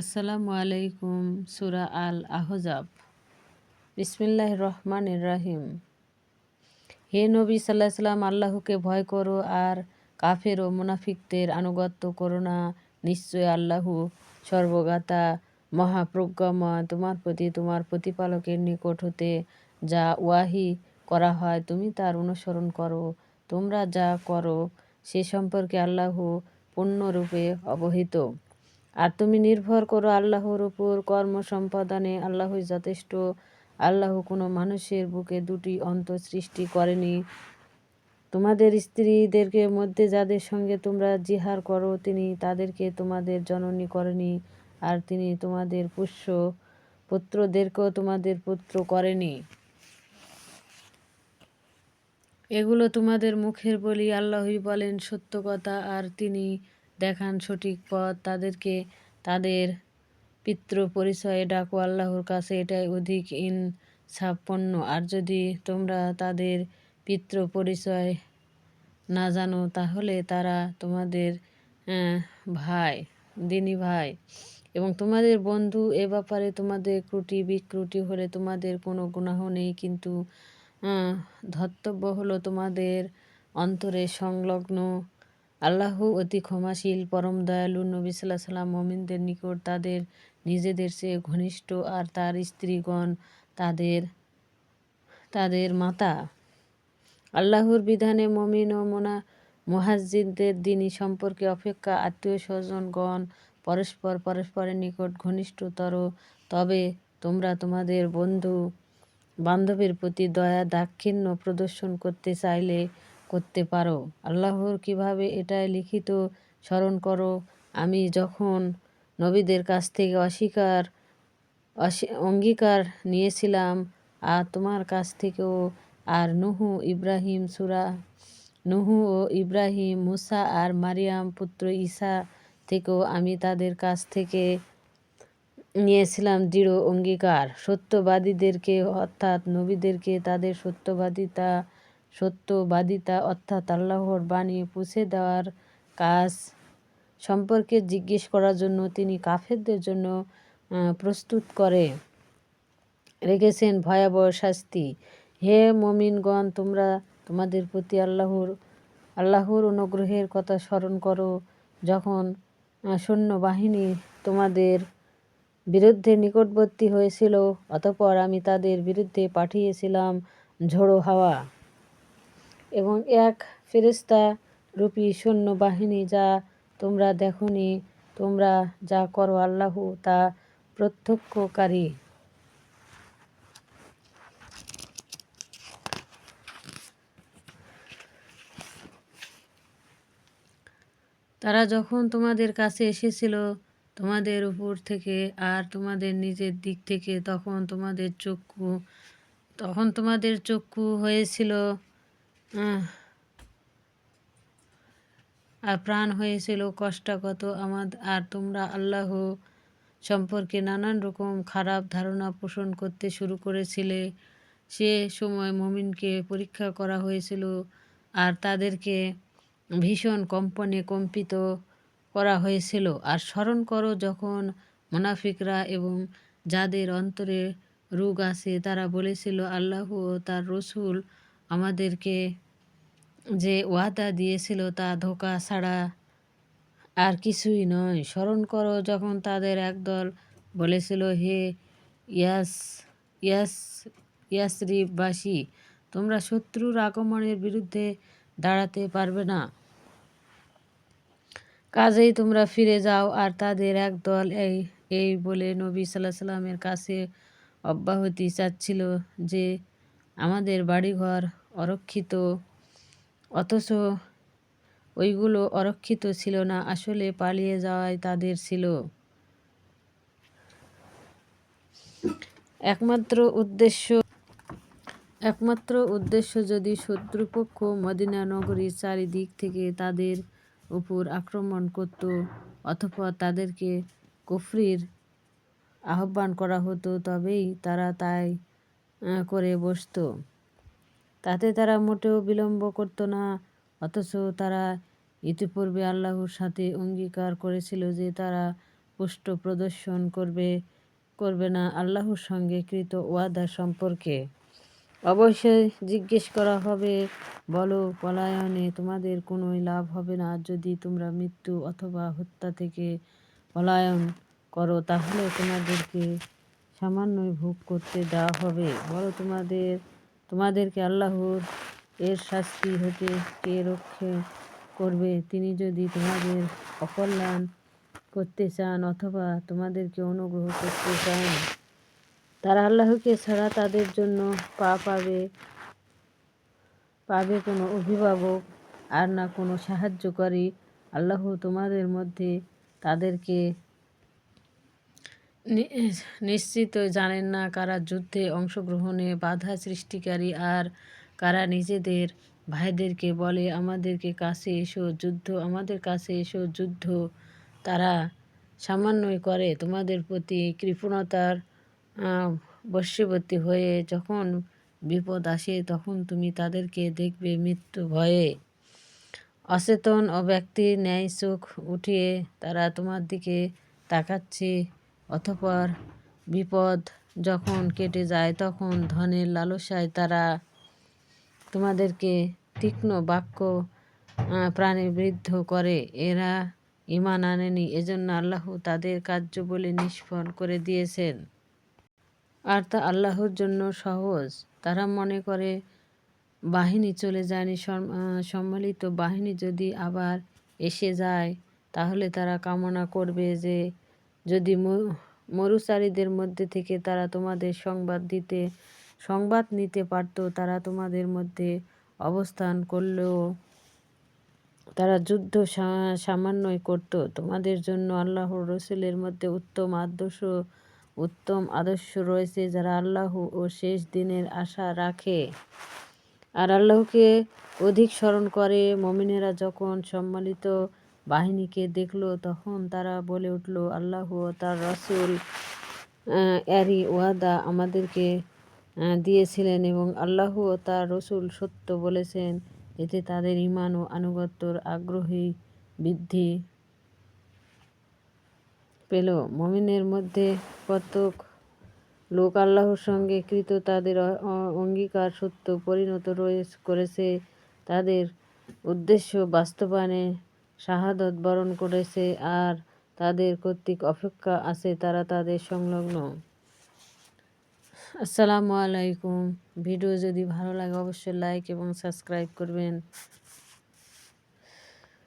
আসসালামু আলাইকুম, সুরা আল আহজাব বিসমিল্লাহ রহমান রাহিম। হে নবী সাল্লাহ সাল্লাম, আল্লাহকে ভয় করো আর কাফের ও মুনাফিকদের আনুগত্য করো না। নিশ্চয় আল্লাহ সর্বগাতা মহাপ্রজ্ঞাময় তোমার প্রতি, তোমার প্রতিপালকের নিকট হতে যা ওয়াহি করা হয়, তুমি তার অনুসরণ করো। তোমরা যা করো, সে সম্পর্কে আল্লাহ পূর্ণরূপে অবহিত। আর তুমি নির্ভর করো আল্লাহর উপর কর্ম সম্পাদনে আল্লাহই যথেষ্ট। আল্লাহ কোনো মানুষের বুকে দুটি অন্ত সৃষ্টি করেনি। তোমাদের স্ত্রীদেরকে মধ্যে যাদের সঙ্গে তোমরা জিহার করো, তিনি তাদেরকে তোমাদের জননী করেনি আর তিনি তোমাদের পুষ্য পুত্রদেরকেও তোমাদের পুত্র করেনি। এগুলো তোমাদের মুখের বলি। আল্লাহই বলেন সত্য কথা আর তিনি দেখান সঠিক পথ। তাদেরকে তাদের পিতৃ পরিচয়ে ডাকো আল্লাহর কাছে, এটাই অধিক ইন ইনসাফপন্ন আর যদি তোমরা তাদের পিতৃ পরিচয় না জানো, তাহলে তারা তোমাদের ভাই, দিনী ভাই এবং তোমাদের বন্ধু এ ব্যাপারে তোমাদের ক্রুটি বিক্রুটি হলে তোমাদের কোনো গুনাহ নেই। কিন্তু ধর্তব্য হলো তোমাদের অন্তরে সংলগ্ন আল্লাহ অতি ক্ষমাশীল, পরম দয়ালু নবী সাল্লাহ সাল্লাম মমিনদের নিকট তাদের নিজেদের চেয়ে ঘনিষ্ঠ আর তার স্ত্রীগণ তাদের তাদের মাতা। আল্লাহর বিধানে মমিন ও মোনা মহাজিদদের দিনী সম্পর্কে অপেক্ষা আত্মীয় স্বজনগণ পরস্পর পরস্পরের নিকট ঘনিষ্ঠতর। তবে তোমরা তোমাদের বন্ধু বান্ধবের প্রতি দয়া দাক্ষিণ্য প্রদর্শন করতে চাইলে করতে পারো। আল্লাহর কীভাবে এটাই লিখিত স্মরণ করো। আমি যখন নবীদের কাছ থেকে অস্বীকার অঙ্গীকার নিয়েছিলাম, আর তোমার কাছ থেকেও, আর নুহু, ইব্রাহিম সুরা, নুহু ও ইব্রাহিম, মুসা আর মারিয়াম পুত্র ঈসা থেকেও আমি তাদের কাছ থেকে নিয়েছিলাম দৃঢ় অঙ্গীকার। সত্যবাদীদেরকে, অর্থাৎ নবীদেরকে তাদের সত্যবাদিতা সত্যবাদিতা অর্থাৎ আল্লাহর বাণী পুষে দেওয়ার কাজ সম্পর্কে জিজ্ঞেস করার জন্য তিনি কাফেরদের জন্য প্রস্তুত করে রেখেছেন ভয়াবহ শাস্তি। হে মমিনগণ, তোমরা তোমাদের প্রতি আল্লাহর আল্লাহর অনুগ্রহের কথা স্মরণ করো। যখন সৈন্যবাহিনী তোমাদের বিরুদ্ধে নিকটবর্তী হয়েছিল, অতপর আমি তাদের বিরুদ্ধে পাঠিয়েছিলাম ঝোড়ো হাওয়া। এবং এক ফেরিস্তা রূপী সৈন্যবাহিনী যা তোমরা দেখনি, তোমরা যা করো আল্লাহ তা প্রত্যক্ষকারী। তারা যখন তোমাদের কাছে এসেছিল তোমাদের উপর থেকে আর তোমাদের নিজের দিক থেকে, তখন তোমাদের চক্ষু, তখন তোমাদের চক্ষু হয়েছিল আর প্রাণ হয়েছিল কষ্টাগত আমার আর তোমরা আল্লাহ সম্পর্কে নানান রকম খারাপ ধারণা পোষণ করতে শুরু করেছিলে। সে সময় মমিনকে পরীক্ষা করা হয়েছিল আর তাদেরকে ভীষণ কম্পনে কম্পিত করা হয়েছিল। আর স্মরণ করো, যখন মোনাফিকরা এবং যাদের অন্তরে রোগ আছে, তারা বলেছিল, আল্লাহ ও তার রসুল আমাদেরকে যে ওয়াদা দিয়েছিল তা ধোকা ছাড়া আর কিছুই নয়। স্মরণ করো, যখন তাদের একদল বলেছিল, হে ইয়াস ইয়াস, ইয়াসরিবাসী, তোমরা শত্রুর আগমনের বিরুদ্ধে দাঁড়াতে পারবে না। কাজেই তোমরা ফিরে যাও। আর তাদের একদল এই এই বলে নবী সাল্লাহ সাল্লামের কাছে অব্যাহতি চাচ্ছিল যে, আমাদের বাড়িঘর অরক্ষিত অথচ ওইগুলো অরক্ষিত ছিল না, আসলে পালিয়ে যাওয়াই তাদের ছিল। একমাত্র উদ্দেশ্য একমাত্র উদ্দেশ্য যদি শত্রুপক্ষ মদিনা নগরীর চারিদিক থেকে তাদের উপর আক্রমণ করত, অথবা তাদেরকে কুফরির আহ্বান করা হতো, তবেই তারা তাই করে বসত। তাতে তারা মোটেও বিলম্ব করত না, অথচ তারা ইতিপূর্বে আল্লাহর সাথে অঙ্গীকার করেছিল যে তারা পুষ্ট প্রদর্শন করবে করবে না আল্লাহর সঙ্গে কৃত ওয়াদা সম্পর্কে। অবশ্যই জিজ্ঞেস করা হবে, বলো পলায়নে তোমাদের কোনোই লাভ হবে না যদি তোমরা মৃত্যু অথবা হত্যা থেকে পলায়ন করো, তাহলে তোমাদেরকে সামান্যই ভোগ করতে দেওয়া হবে। বলো তোমাদের তোমাদেরকে আল্লাহর এর শাস্তি হতে কে রক্ষে করবে? তিনি যদি তোমাদের অকল্যাণ করতে চান অথবা তোমাদেরকে অনুগ্রহ করতে চান, তারা আল্লাহকে ছাড়া তাদের জন্য পা পাবে পাবে কোনো অভিভাবক আর না কোনো সাহায্যকারী। আল্লাহ তোমাদের মধ্যে তাদেরকে নিশ্চিত জানেন না কারা যুদ্ধে অংশগ্রহণে বাধা সৃষ্টিকারী আর কারা নিজেদের ভাইদেরকে বলে, আমাদেরকে কাছে এসো, যুদ্ধ, আমাদের কাছে এসো, যুদ্ধ। তারা সামান্যই করে, তোমাদের প্রতি কৃপণতার বশ্যবর্তী হয়ে যখন বিপদ আসে, তখন তুমি তাদেরকে দেখবে মৃত্যু ভয়ে। অচেতন ও ব্যক্তির ন্যায় চোখ উঠিয়ে তারা তোমার দিকে তাকাচ্ছে। অতপর বিপদ যখন কেটে যায়, তখন ধনের লালসায় তারা তোমাদেরকে তীক্ষ্ণ বাক্য প্রাণে বৃদ্ধ করে। এরা ইমান আনেনি, এজন্য আল্লাহ তাদের কার্য বলে নিষ্ফল করে দিয়েছেন। আর তা আল্লাহর জন্য সহজ। তারা মনে করে, বাহিনী চলে যায়নি সম্মিলিত বাহিনী যদি আবার এসে যায়, তাহলে তারা কামনা করবে যে যদি মরুচারীদের মধ্যে থেকে তারা তোমাদের সংবাদ দিতে, সংবাদ নিতে পারত, তারা তোমাদের মধ্যে অবস্থান করলেও তারা যুদ্ধ সামান্যই করত। তোমাদের জন্য আল্লাহর রসুলের মধ্যে উত্তম আদর্শ উত্তম আদর্শ রয়েছে যারা আল্লাহ ও শেষ দিনের আশা রাখে। আর আল্লাহকে অধিক স্মরণ করে। মমিনেরা যখন সম্মিলিত বাহিনীকে দেখল, তখন তারা বলে উঠল, আল্লাহ ও তার রসুল এরই ওয়াদা আমাদেরকে দিয়েছিলেন এবং আল্লাহ ও তার রসুল সত্য বলেছেন। এতে তাদের ইমান ও আনুগত্যর আগ্রহী বৃদ্ধি পেল। মমিনের মধ্যে কতক লোক আল্লাহর সঙ্গে কৃত, তাদের অঙ্গীকার সত্য পরিণত রয়ে করেছে। তাদের উদ্দেশ্য বাস্তবায়নে শাহাদত বরণ করেছে আর তাদের কর্তৃক অপেক্ষা আছে তারা তাদের সংলগ্ন। আসসালামু আলাইকুম। ভিডিও যদি ভালো লাগে অবশ্যই লাইক এবং সাবস্ক্রাইব করবেন।